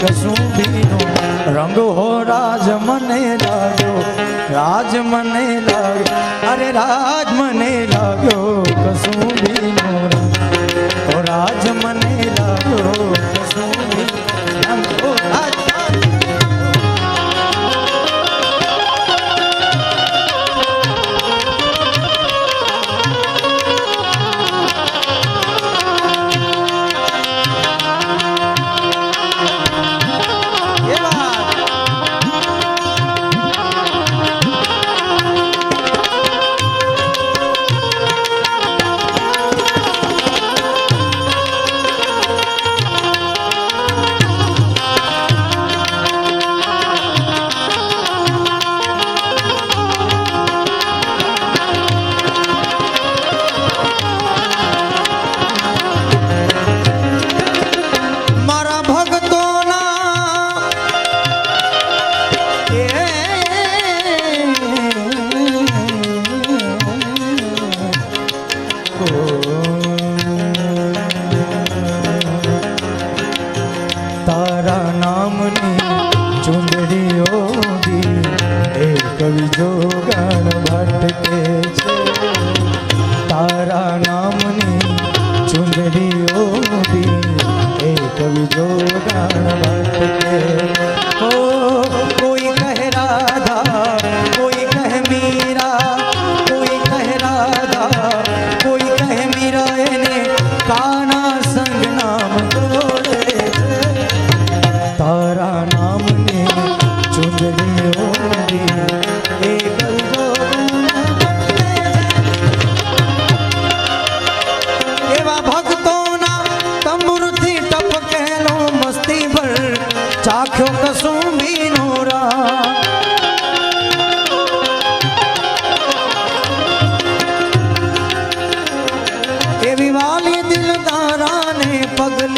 કસુંબીનો રંગ હો રાજ મને લાગ્યો રાજ મને લાગ્યો અરે રાજ મને લાગ્યો તારા નામની ચુંદડીઓ એક વિજોડાણ ભટકે ચાખ્યો કશું બીનું રા એવી વાલી દિલ તારા ને પગલ